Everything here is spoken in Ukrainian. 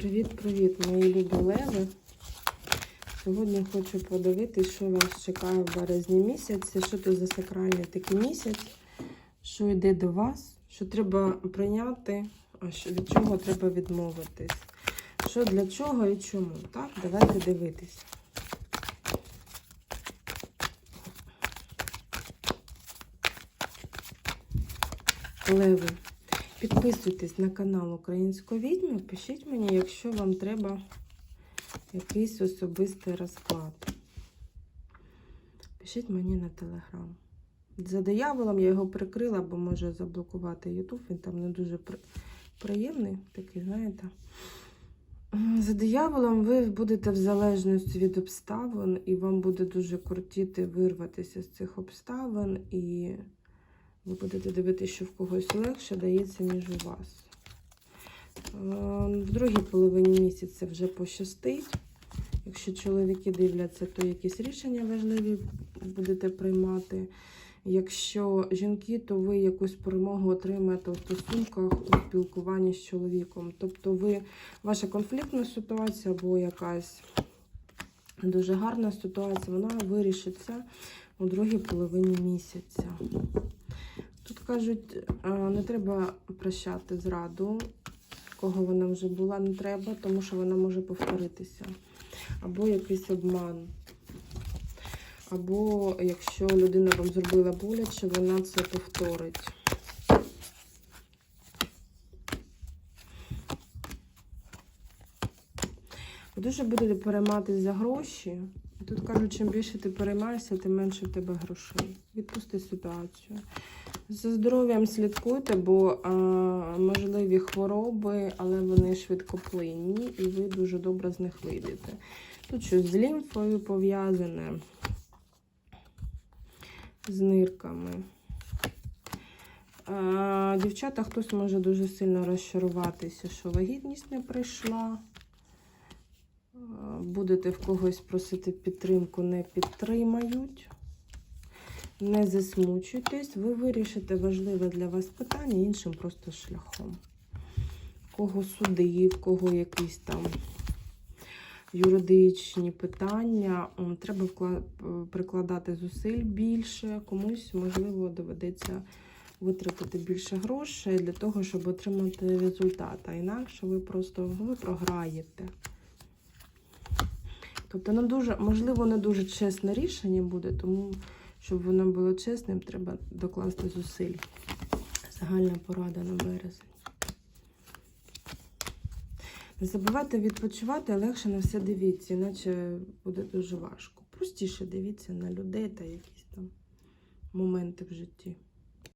Привіт-привіт, мої любі леви. Сьогодні хочу подивитись, що вас чекає в березні місяці, що це за сакральний такий місяць, що йде до вас, що треба прийняти, а від чого треба відмовитись. Що для чого і чому. Так, давайте дивитись. Леви. Підписуйтесь на канал Української відьми, пишіть мені, якщо вам треба якийсь особистий розклад. Пишіть мені на телеграм. За дияволом я його прикрила, бо може заблокувати Ютуб. Він там не дуже приємний, такий, знаєте. За дияволом ви будете в залежності від обставин, і вам буде дуже кортіти вирватися з цих обставин. і ви будете дивитися, що в когось легше дається, ніж у вас. Е, В другій половині місяця вже пощастить. Якщо чоловіки дивляться, то якісь рішення важливі будете приймати. Якщо жінки, то ви якусь перемогу отримаєте у стосунках у спілкуванні з чоловіком. Тобто ви, ваша конфліктна ситуація або якась дуже гарна ситуація, вона вирішиться у другій половині місяця. Тут кажуть, е, не треба прощати зраду, кого вона вже була, не треба, тому що вона може повторитися. Або якийсь обман. Або якщо людина вам зробила боляче, вона це повторить. Дуже будете перейматися за гроші. Тут кажуть, чим більше ти переймаєшся, тим менше в тебе грошей. Відпусти ситуацію. За здоров'ям слідкуйте, бо а, можливі хвороби, але вони швидкоплинні, і ви дуже добре з них вийдете. Тут щось з лімфою пов'язане, з нирками. А, дівчата, хтось може дуже сильно розчаруватися, що вагітність не прийшла. Будете в когось просити підтримку, не підтримають. Не засмучуйтесь, ви вирішите важливе для вас питання іншим просто шляхом. Кого суди, в кого якісь там юридичні питання, треба е, прикладати зусиль більше, комусь, можливо, доведеться витратити більше грошей для того, щоб отримати результат. А інакше ви просто ви програєте. Тобто, не дуже, можливо, не дуже чесне рішення буде, тому щоб воно було чесним, треба докласти зусиль. Загальна порада на березень. Не забувайте відпочивати, легше на все дивіться, іначе буде дуже важко. Простіше дивіться на людей та якісь там моменти в житті.